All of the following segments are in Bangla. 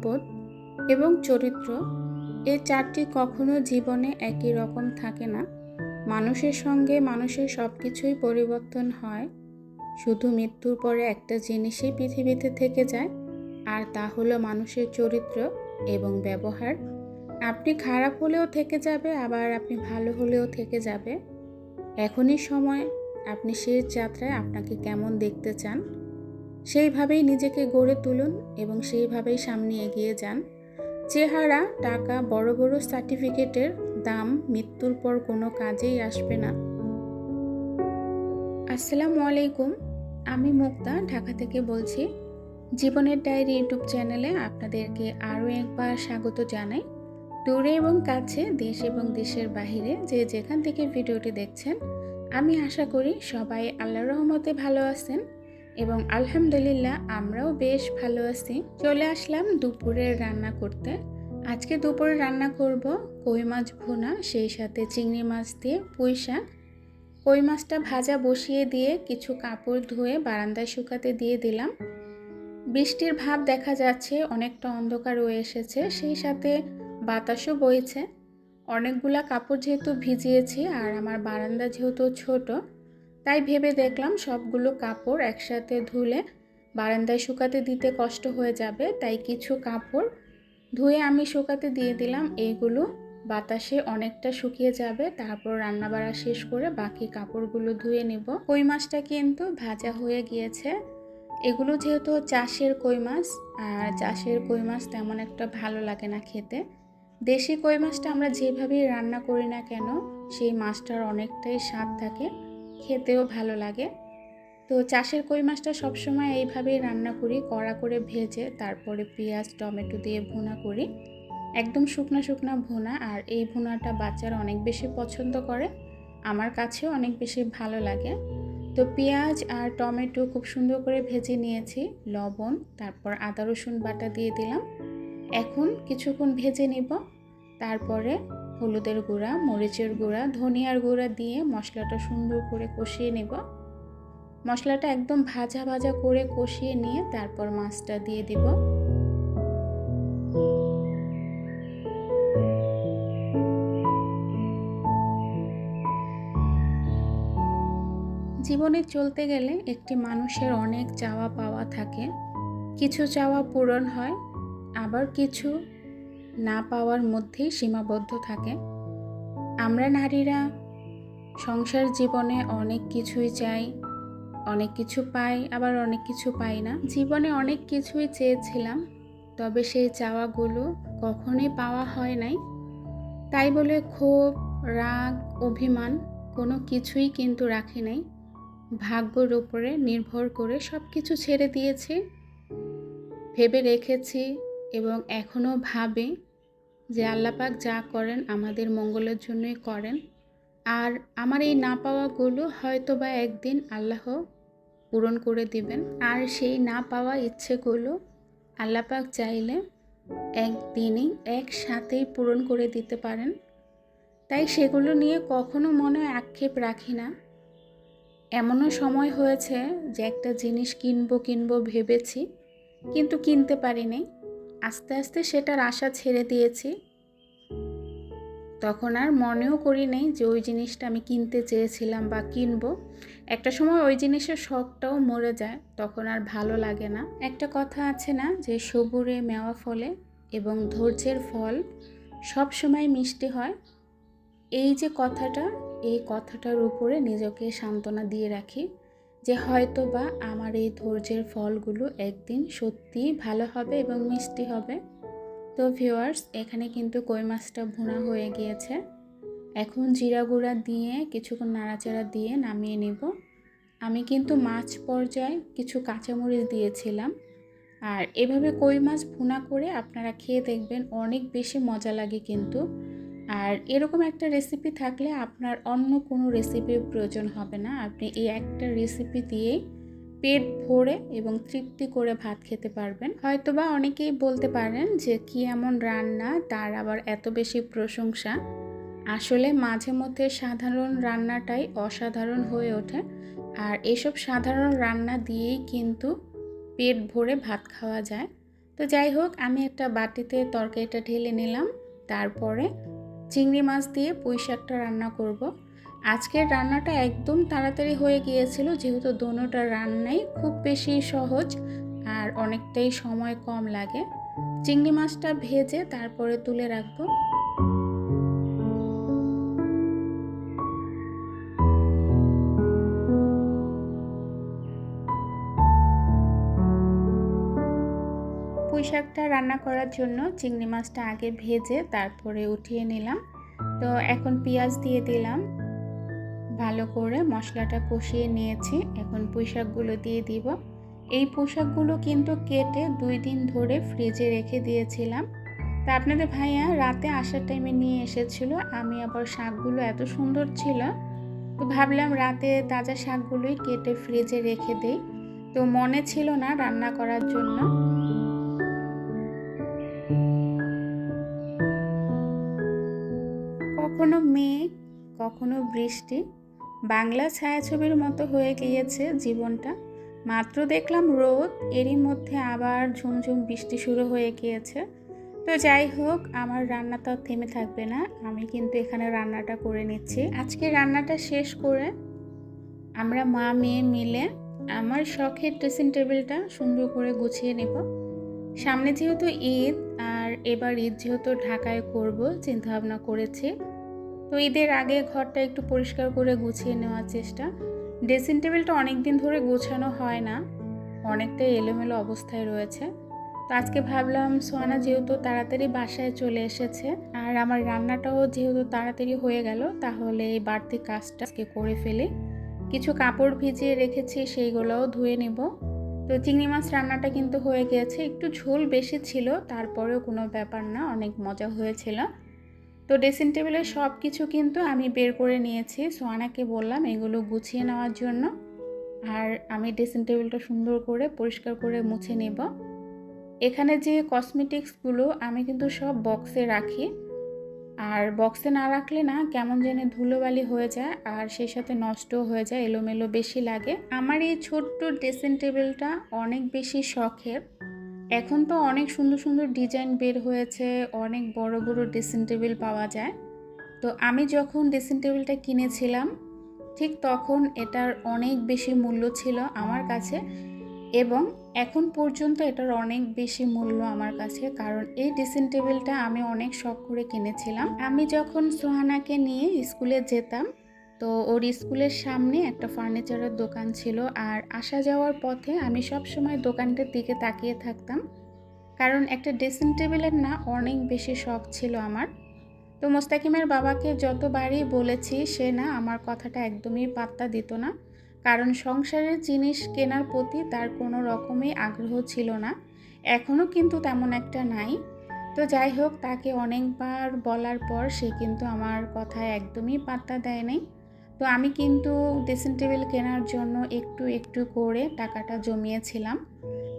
সম্পদ এবং চরিত্র এই চারটি কখনো জীবনে একই রকম থাকে না। মানুষের সঙ্গে মানুষের সব কিছুই পরিবর্তন হয়। শুধু মৃত্যুর পরে একটা জিনিসই পৃথিবীতে থেকে যায়, আর তা হলো মানুষের চরিত্র এবং ব্যবহার। আপনি খারাপ হলেও থেকে যাবে, আবার আপনি ভালো হলেও থেকে যাবে। এখনই সময়, আপনি শেষ যাত্রায় আপনাকে কেমন দেখতে চান? সেইভাবেই নিজেকে গড়ে তুলুন এবং সেইভাবেই সামনে এগিয়ে যান। চেহারা, টাকা, বড় বড় সার্টিফিকেটের দাম মৃত্যুর পর কোনো কাজেই আসবে না। আসসালামু আলাইকুম, আমি মুক্তা ঢাকা থেকে বলছি। জীবনের ডায়েরি ইউটিউব চ্যানেলে আপনাদেরকে আরও একবার স্বাগত জানাই। দূরে এবং কাছে, দেশ এবং দেশের বাহিরে যে যেখান থেকে ভিডিওটি দেখছেন, আমি আশা করি সবাই আল্লাহ রহমতে ভালো আছেন। এবং আলহামদুলিল্লাহ আমরাও বেশ ভালো আছি। চলে আসলাম দুপুরের রান্না করতে। আজকে দুপুরে রান্না করব কই মাছ ভুনা, সেই সাথে চিংড়ি মাছ দিয়ে পুঁই শাক। কই মাছটা ভাজা বসিয়ে দিয়ে কিছু কাপড় ধুয়ে বারান্দায় শুকাতে দিয়ে দিলাম। বৃষ্টির ভাব দেখা যাচ্ছে, অনেকটা অন্ধকার হয়ে এসেছে, সেই সাথে বাতাসও বইছে। অনেকগুলা কাপড় যেহেতু ভিজিয়েছি, আর আমার বারান্দা যেহেতু ছোট তাই ভেবে দেখলাম সবগুলো কাপড় একসাথে ধুলে বারান্দায় শুকাতে দিতে কষ্ট হয়ে যাবে, তাই কিছু কাপড় ধুয়ে আমি শুকাতে দিয়ে দিলাম। এইগুলো বাতাসে অনেকটা শুকিয়ে যাবে, তারপর রান্না বাড়া শেষ করে বাকি কাপড়গুলো ধুয়ে নেব। কই মাছটা কিন্তু ভাজা হয়ে গিয়েছে। এগুলো যেহেতু চাষের কই মাছ, আর চাষের কই মাছ তেমন একটা ভালো লাগে না খেতে। দেশি কই মাছটা আমরা যেভাবেই রান্না করি না কেন, সেই মাছটার অনেকটাই স্বাদ থাকে। খেতেও ভালো লাগে। তো চাষের কই মাছটা সবসময় এইভাবেই রান্না করি, কড়া করে ভেজে তারপরে পেঁয়াজ, টমেটো দিয়ে ভুনা করি। একদম শুকনা শুকনা ভুনা, আর এই ভুনাটা বাচ্চারা অনেক বেশি পছন্দ করে। আমার কাছেও অনেক বেশি ভালো লাগে। তো পেঁয়াজ আর টমেটো খুব সুন্দর করে ভেজে নিয়েছি, লবণ, তারপর আদা রসুন বাটা দিয়ে দিলাম। এখন কিছুক্ষণ ভেজে নিব, তারপরে হলুদের গুঁড়া, মরিচের গুঁড়া, ধনিয়ার গুঁড়া দিয়ে মশলাটা সুন্দর করে কষিয়ে নেব। মশলাটা একদম ভাজা ভাজা করে কষিয়ে নিয়ে তারপর মাছটা দিয়ে দিব। জীবনে চলতে গেলে একটি মানুষের অনেক চাওয়া পাওয়া থাকে। কিছু চাওয়া পূরণ হয়, আবার কিছু না পাওয়ার মধ্যেই সীমাবদ্ধ থাকে। আমরা নারীরা সংসার জীবনে অনেক কিছুই চাই, অনেক কিছু পাই, আবার অনেক কিছু পাই না। জীবনে অনেক কিছুই চেয়েছিলাম, তবে সেই চাওয়াগুলো কখনোই পাওয়া হয় নাই। তাই বলে ক্ষোভ, রাগ, অভিমান কোনো কিছুই কিন্তু রাখি নাই। ভাগ্যর উপরে নির্ভর করে সব কিছু ছেড়ে দিয়েছি, ভেবে রেখেছি এবং এখনও ভাবে যে আল্লাপাক যা করেন আমাদের মঙ্গলের জন্যই করেন। আর আমার এই না পাওয়াগুলো হয়তো বা একদিন আল্লাহ পূরণ করে দিবেন। আর সেই না পাওয়া ইচ্ছেগুলো আল্লাপাক চাইলে একদিনই একসাথেই পূরণ করে দিতে পারেন। তাই সেগুলো নিয়ে কখনো মনে আক্ষেপ রাখি না। এমনও সময় হয়েছে যে একটা জিনিস কিনবো কিনবো ভেবেছি, কিন্তু কিনতে পারিনি। আস্তে আস্তে সেটার আশা ছেড়ে দিয়েছি। তখন আর মনেও করি নেই যে ওই জিনিসটা আমি কিনতে চেয়েছিলাম বা কিনবো। একটা সময় ওই জিনিসের শখটাও মরে যায়, তখন আর ভালো লাগে না। একটা কথা আছে না যে সবুরে মেওয়া ফলে এবং ধৈর্যের ফল সব সময় মিষ্টি হয়। এই যে কথাটা, এই কথাটার উপরে নিজেকে সান্ত্বনা দিয়ে রাখি। যে হয়তো বা আমার এই ধৈর্যের ফলগুলো একদিন সত্যিই ভালো হবে এবং মিষ্টি হবে। তো ভিউয়ার্স এখানে কিন্তু কই মাছটা ভুনা হয়ে গিয়েছে। এখন জিরা গুঁড়া দিয়ে, কিছুক্ষণ নাড়াচাড়া দিয়ে নামিয়ে নেব। আমি কিন্তু মাছ পর্যায়ে কিছু কাঁচামরিচ দিয়েছিলাম। আর এভাবে কই মাছ ভুনা করে আপনারা খেয়ে দেখবেন, অনেক বেশি মজা লাগে কিন্তু। আর এরকম একটা রেসিপি থাকলে আপনার অন্য কোনো রেসিপির প্রয়োজন হবে না। আপনি এই একটা রেসিপি দিয়েই পেট ভরে এবং তৃপ্তি করে ভাত খেতে পারবেন। হয়তোবা অনেকেই বলতে পারেন যে, কি এমন রান্না, তার আবার এত বেশি প্রশংসা? আসলে মাঝে মধ্যে সাধারণ রান্নাটাই অসাধারণ হয়ে ওঠে। আর এসব সাধারণ রান্না দিয়েই কিন্তু পেট ভরে ভাত খাওয়া যায়। তো যাই হোক, আমি একটা বাটিতে তরকারিটা ঢেলে নিলাম। তারপরে চিংড়ি মাছ দিয়ে পুঁই শাকটা রান্না করব। আজকের রান্নাটা একদম তাড়াতাড়ি হয়ে গিয়েছিল, যেহেতু দোনোটা রান্নাই খুব বেশি সহজ আর অনেকটাই সময় কম লাগে চিংড়ি মাছটা ভেজে তারপরে তুলে রাখব পুঁই শাকটা রান্না করার জন্য চিংড়ি মাছটা আগে ভেজে তারপরে উঠিয়ে নিলাম। তো এখন পেঁয়াজ দিয়ে দিলাম। ভালো করে মশলাটা কষিয়ে নিয়েছি। এখন পুঁই শাকগুলো দিয়ে দিব। এই পোশাকগুলো কিন্তু কেটে দুই দিন ধরে ফ্রিজে রেখে দিয়েছিলাম। তা আপনাদের ভাইয়া রাতে আসার টাইমে নিয়ে এসেছিল। আমি আবার শাকগুলো এত সুন্দর ছিল। তো ভাবলাম রাতে তাজা শাকগুলোই কেটে ফ্রিজে রেখে দেই। তো মনে ছিল না রান্না করার জন্য। মেঘ কখনো বৃষ্টি, বাংলা ছায়াছবির মতো হয়ে গিয়েছে জীবনটা। মাত্র দেখলাম রোদ, এরই মধ্যে আবার ঝুমঝুম বৃষ্টি শুরু হয়ে গিয়েছে। তো যাই হোক, আমার রান্না তো থেমে থাকবে না, আমি কিন্তু এখানে রান্নাটা করে নিচ্ছি। আজকে রান্নাটা শেষ করে আমরা মা, মেয়ে মিলে আমার শখের ড্রেসিং টেবিলটা সুন্দর করে গুছিয়ে নেব। সামনে যেহেতু ঈদ, আর এবার ঈদ যেহেতু ঢাকায় করব, চিন্তাভাবনা করেছি তো ঈদের আগে ঘরটা একটু পরিষ্কার করে গুছিয়ে নেওয়ার চেষ্টা। ড্রেসিং টেবিলটা অনেক দিন ধরে গোছানো হয় না অনেকটাই এলোমেলো অবস্থায় রয়েছে। তো আজকে ভাবলাম সোয়ানা যেহেতু তাড়াতাড়ি বাসায় চলে এসেছে আর আমার রান্নাটাও যেহেতু তাড়াতাড়ি হয়ে গেল, তাহলে এই বাড়তি কাজটা আজকে করে ফেলি। কিছু কাপড় ভিজিয়ে রেখেছি, সেইগুলোও ধুয়ে নেব। তো চিংড়ি মাছ রান্নাটা কিন্তু হয়ে গিয়েছে একটু ঝোল বেশি ছিল, তারপরেও কোনো ব্যাপার না, অনেক মজা হয়েছিল। তো ড্রেসিং টেবিলের সব কিছু কিন্তু আমি বের করে নিয়েছি। সোয়ানাকে বললাম এগুলো গুছিয়ে নেওয়ার জন্য। আর আমি ড্রেসিং টেবিলটা সুন্দর করে, পরিষ্কার করে মুছে নেব। এখানে যে কসমেটিক্সগুলো আমি কিন্তু সব বক্সে রাখি। আর বক্সে না রাখলে না কেমন যেন ধুলোবালি হয়ে যায় আর সেই সাথে নষ্টও হয়ে যায়, এলোমেলো বেশি লাগে। আমার এই ছোট্ট ড্রেসিং টেবিলটা অনেক বেশি শখের। এখন তো অনেক সুন্দর সুন্দর ডিজাইন বের হয়েছে, অনেক বড় বড় ড্রেসিং টেবিল পাওয়া যায়। তো আমি যখন ড্রেসিং টেবিলটা কিনেছিলাম, ঠিক তখন এটার অনেক বেশি মূল্য ছিল আমার কাছে এবং এখন পর্যন্ত এটার অনেক বেশি মূল্য আমার কাছে কারণ এই ড্রেসিং টেবিলটা আমি অনেক শখ করে কিনেছিলাম। আমি যখন সোহানাকে নিয়ে স্কুলে যেতাম তো ওর স্কুলের সামনে একটা ফার্নিচারের দোকান ছিল আর আসা যাওয়ার পথে আমি সব সময় দোকানটার দিকে তাকিয়ে থাকতাম। কারণ একটা ড্রেসিং টেবিলের না অনেক বেশি শখ ছিল আমার। তো মোস্তাকিমের বাবাকে যতবারই বলেছি, সে না আমার কথাটা একদমই পাত্তা দিত না। কারণ সংসারের জিনিস কেনার প্রতি তার কোনো রকমই আগ্রহ ছিল না। এখনও কিন্তু তেমন একটা নাই। তো যাই হোক, তাকে অনেকবার বলার পর সে কিন্তু আমার কথায় একদমই পাত্তা দেয় নাই। তো আমি কিন্তু ড্রেসিং টেবিল কেনার জন্য একটু একটু করে টাকাটা জমিয়েছিলাম।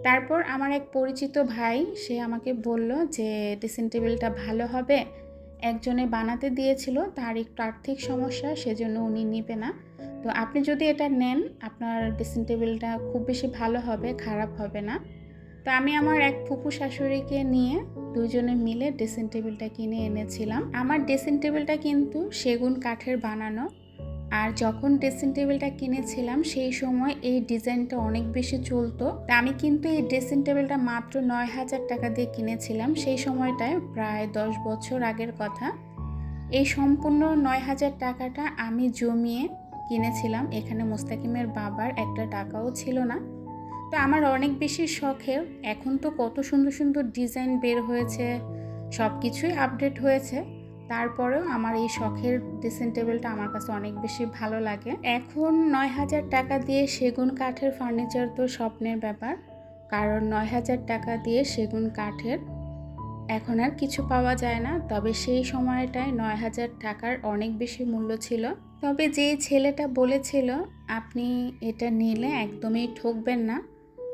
তারপর আমার এক পরিচিত ভাই, সে আমাকে বলল যে ড্রেসিং টেবিলটা ভালো হবে। একজনে বানাতে দিয়েছিল, তার একটু আর্থিক সমস্যা, সেজন্য উনি নেবে না। তো আপনি যদি এটা নেন, আপনার ড্রেসিং টেবিলটা খুব বেশি ভালো হবে, খারাপ হবে না। তো আমি আমার এক ফুপু শাশুড়িকে নিয়ে দুজনে মিলে ড্রেসিং টেবিলটা কিনে এনেছিলাম। আমার ড্রেসিং টেবিলটা কিন্তু সেগুন কাঠের বানানো। আর যখন ড্রেসিং টেবিলটা কিনেছিলাম, সেই সময় এই ডিজাইনটা অনেক বেশি চলতো। তা আমি কিন্তু এই ড্রেসিং টেবিলটা মাত্র নয় হাজার টাকা দিয়ে কিনেছিলাম। সেই সময়টায় প্রায় দশ বছর আগের কথা। এই সম্পূর্ণ নয় হাজার টাকাটা আমি জমিয়ে কিনেছিলাম। এখানে মোস্তাকিমের বাবার একটা টাকাও ছিল না। তো আমার অনেক বেশি শখের এখন তো কত সুন্দর সুন্দর ডিজাইন বের হয়েছে সব কিছুই আপডেট হয়েছে। তারপরেও আমার এই শখের ড্রেসিং টেবিলটা আমার কাছে অনেক বেশি ভালো লাগে। এখন নয় হাজার টাকা দিয়ে সেগুন কাঠের ফার্নিচার তো স্বপ্নের ব্যাপার, কারণ নয় হাজার টাকা দিয়ে সেগুন কাঠের এখন আর কিছু পাওয়া যায় না। তবে সেই সময়টায় নয় হাজার টাকার অনেক বেশি মূল্য ছিল। তবে যে ছেলেটা বলেছিল, আপনি এটা নিলে একদমই ঠকবেন না,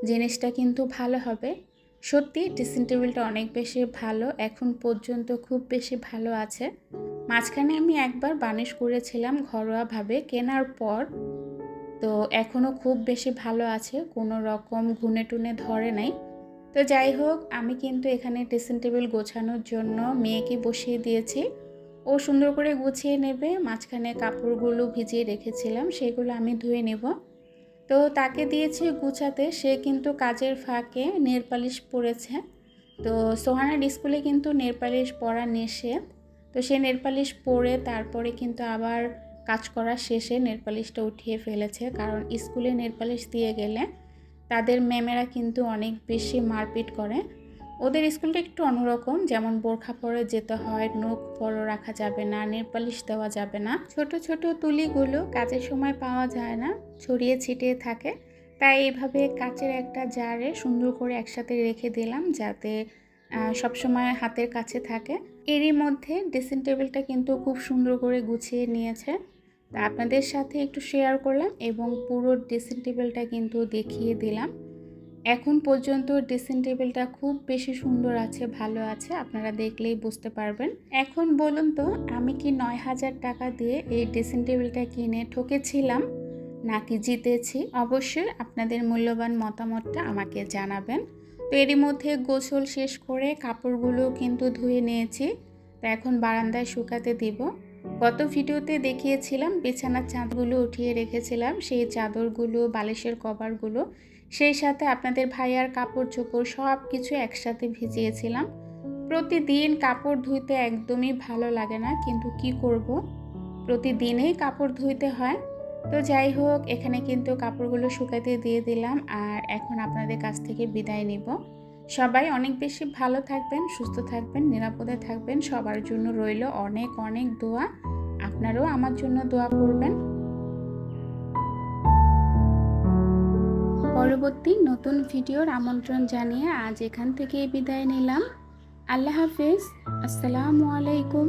জিনিসটা কিন্তু ভালো হবে। সত্যি ড্রেসিং টেবিলটা অনেক বেশি ভালো, এখন পর্যন্ত খুব বেশি ভালো আছে। মাঝখানে আমি একবার বানিশ করেছিলাম ঘরোয়াভাবে, কেনার পর তো এখনও খুব বেশি ভালো আছে, কোনো রকম ঘুনে টুনে ধরে নাই। তো যাই হোক, আমি কিন্তু এখানে ড্রেসিং টেবিল গোছানোর জন্য মেয়েকে বসিয়ে দিয়েছি। ও সুন্দর করে গুছিয়ে নেবে, মাঝখানে কাপড়গুলো ভিজিয়ে রেখেছিলাম, সেগুলো আমি ধুয়ে নেব। তো তাকে দিয়েছে গুছাতে। সে কিন্তু কাজের ফাঁকে নেল পালিশ পরেছে। তো সোহানার স্কুলে কিন্তু নেল পালিশ পরা নিষেধ। তো সে নেল পালিশ পরে তারপরে কিন্তু আবার কাজ করা শেষে নেল পালিশটা উঠিয়ে ফেলেছে। কারণ স্কুলে নেল পালিশ দিয়ে গেলে তাদের ম্যামেরা কিন্তু অনেক বেশি মারপিট করে। ওদের স্কুলটা একটু অন্যরকম, যেমন বোরখা পরে যেতে হয়, নখ বড় রাখা যাবে না নেল পালিশ দেওয়া যাবে না। ছোট ছোট তুলিগুলো কাজের সময় পাওয়া যায় না, ছড়িয়ে ছিটিয়ে থাকে। তাই এইভাবে কাচের একটা জারে সুন্দর করে একসাথে রেখে দিলাম যাতে সবসময় হাতের কাছে থাকে। এরই মধ্যে ড্রেসিং টেবিলটা কিন্তু খুব সুন্দর করে গুছিয়ে নিয়েছে। তা আপনাদের সাথে একটু শেয়ার করলাম এবং পুরো ড্রেসিং টেবিলটা কিন্তু দেখিয়ে দিলাম। এখন পর্যন্ত ড্রেসিং টেবিলটা খুব বেশি সুন্দর আছে, ভালো আছে, আপনারা দেখলেই বুঝতে পারবেন। এখন বলুন তো, আমি কি নয় হাজার টাকা দিয়ে এই ড্রেসিং টেবিলটা কিনে ঠকেছিলাম নাকি জিতেছি? অবশ্যই আপনাদের মূল্যবান মতামতটা আমাকে জানাবেন। তো এরই মধ্যে গোসল শেষ করে কাপড়গুলো কিন্তু ধুয়ে নিয়েছি, তো এখন বারান্দায় শুকাতে দিব। গত ভিডিওতে দেখিয়েছিলাম, বিছানার চাঁদগুলো উঠিয়ে রেখেছিলাম, সেই চাদরগুলো, বালিশের কভারগুলো সেই সাথে আপনাদের ভাইয়ার কাপড় চোপড় সব কিছু একসাথে ভিজিয়েছিলাম। প্রতিদিন কাপড় ধুইতে একদমই ভালো লাগে না, কিন্তু কি করব? প্রতিদিনেই কাপড় ধুইতে হয়। তো যাই হোক, এখানে কিন্তু কাপড়গুলো শুকাতে দিয়ে দিলাম আর এখন আপনাদের কাছ থেকে বিদায় নিব। সবাই অনেক বেশি ভালো থাকবেন, সুস্থ থাকবেন, নিরাপদে থাকবেন। সবার জন্য রইল অনেক অনেক দোয়া। আপনারাও আমার জন্য দোয়া করবেন। পরবর্তী নতুন ভিডিওর আমন্ত্রণ জানিয়ে আজ এখান থেকেই বিদায় নিলাম। আল্লাহ হাফেজ। আসসালামু আলাইকুম।